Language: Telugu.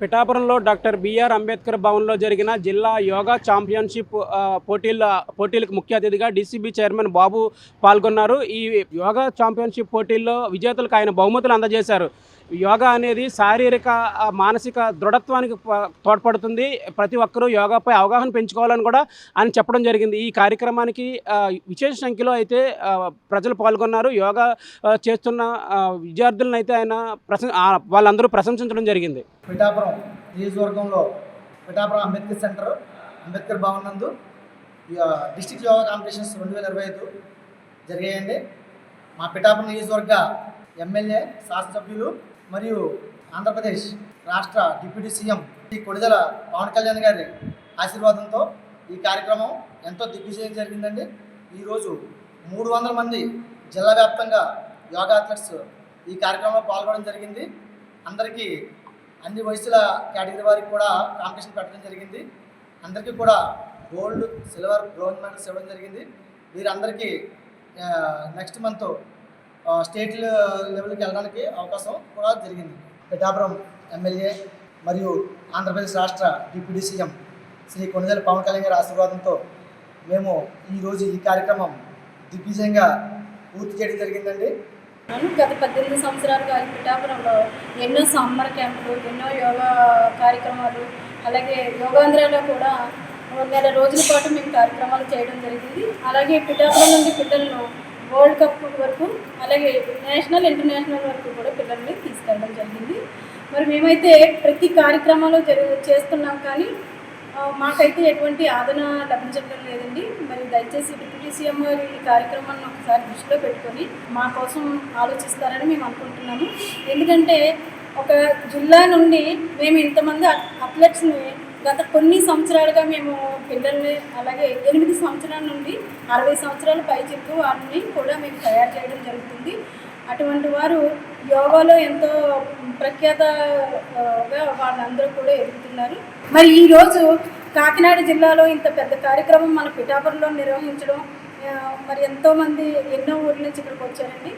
పిఠాపురంలో డాక్టర్ బిఆర్ అంబేద్కర్ భవన్లో జరిగిన జిల్లా యోగా ఛాంపియన్షిప్ పోటీల్లో పోటీల పోటీలకు ముఖ్య అతిథిగా డీసీబీ చైర్మన్ బాబు పాల్గొన్నారు. ఈ యోగా ఛాంపియన్షిప్ పోటీల్లో విజేతలకు ఆయన బహుమతులు అందజేశారు. యోగా అనేది శారీరక మానసిక దృఢత్వానికి తోడ్పడుతుంది. ప్రతి ఒక్కరూ యోగాపై అవగాహన పెంచుకోవాలని కూడా ఆయన చెప్పడం జరిగింది. ఈ కార్యక్రమానికి విశేష సంఖ్యలో అయితే ప్రజలు పాల్గొన్నారు. యోగా చేస్తున్న విద్యార్థులను అయితే ఆయన ప్రశం వాళ్ళందరూ ప్రశంసించడం జరిగింది. పిఠాపురం నియోజకవర్గంలో పిఠాపురం అంబేద్కర్ సెంటర్ అంబేద్కర్ భవన్ నందు ఈ, యోగా కాంపిటీషన్స్ రెండు వేల ఇరవై ఐదు జరిగాయండి. మా పిఠాపురం నియోజకవర్గ ఎమ్మెల్యే శాసనసభ్యులు మరియు ఆంధ్రప్రదేశ్ రాష్ట్ర డిప్యూటీ సీఎం శ్రీ కొడిదల పవన్ కళ్యాణ్ గారి ఆశీర్వాదంతో ఈ కార్యక్రమం ఎంతో దిగ్విజయం జరిగిందండి. ఈరోజు మూడు వందల మంది జిల్లా వ్యాప్తంగా యోగా అథ్లెట్స్ ఈ కార్యక్రమంలో పాల్గొనడం జరిగింది. అందరికీ అన్ని వయసుల కేటగిరీ వారికి కూడా కాంపిటీషన్ పెట్టడం జరిగింది. అందరికీ కూడా గోల్డ్ సిల్వర్ బ్రోంజ్ మెడల్స్ ఇవ్వడం జరిగింది. వీరందరికీ నెక్స్ట్ మంత్ స్టేట్ లెవెల్కి వెళ్ళడానికి అవకాశం కూడా జరిగింది. పిఠాపురం ఎమ్మెల్యే మరియు ఆంధ్రప్రదేశ్ రాష్ట్ర డిప్యూటీ సీఎం శ్రీ కొనిదెల పవన్ కళ్యాణ్ గారి ఆశీర్వాదంతో మేము ఈరోజు ఈ కార్యక్రమం దిగ్విజయంగా పూర్తి చేయడం జరిగిందండి. గత పద్దెనిమిది సంవత్సరాలుగా పిఠాపురంలో ఎన్నో సమ్మర్ క్యాంపులు ఎన్నో యోగా కార్యక్రమాలు అలాగే యోగాంధ్రలో కూడా నెల రోజుల పాటు మేము కార్యక్రమాలు చేయడం జరిగింది. అలాగే పిఠాపురం నుండి పిల్లలను వరల్డ్ కప్ వరకు అలాగే నేషనల్ ఇంటర్నేషనల్ వరకు కూడా పిల్లల్ని తీసుకెళ్ళడం జరిగింది. మరి మేమైతే ప్రతి కార్యక్రమాలు జరి చేస్తున్నాం కానీ మాకైతే ఎటువంటి ఆదరణ లభించడం లేదండి. మరి దయచేసి డిప్యూటీ సీఎం గారు ఈ కార్యక్రమాన్ని ఒకసారి దృష్టిలో పెట్టుకొని మా కోసం ఆలోచిస్తారని మేము అనుకుంటున్నాము. ఎందుకంటే ఒక జిల్లా నుండి మేము ఇంతమంది అథ్లెట్స్ని గత కొన్ని సంవత్సరాలుగా మేము పిల్లల్ని అలాగే ఎనిమిది సంవత్సరాల నుండి అరవై సంవత్సరాల పై చెప్పు వారిని కూడా మేము తయారు చేయడం జరుగుతుంది. అటువంటి వారు యోగాలో ఎంతో ప్రఖ్యాతగా వాళ్ళందరూ కూడా ఎదుగుతున్నారు. మరి ఈరోజు కాకినాడ జిల్లాలో ఇంత పెద్ద కార్యక్రమం మన పిఠాపురంలో నిర్వహించడం మరి ఎంతోమంది ఎన్నో ఊర్ల నుంచి ఇక్కడికి వచ్చారండి.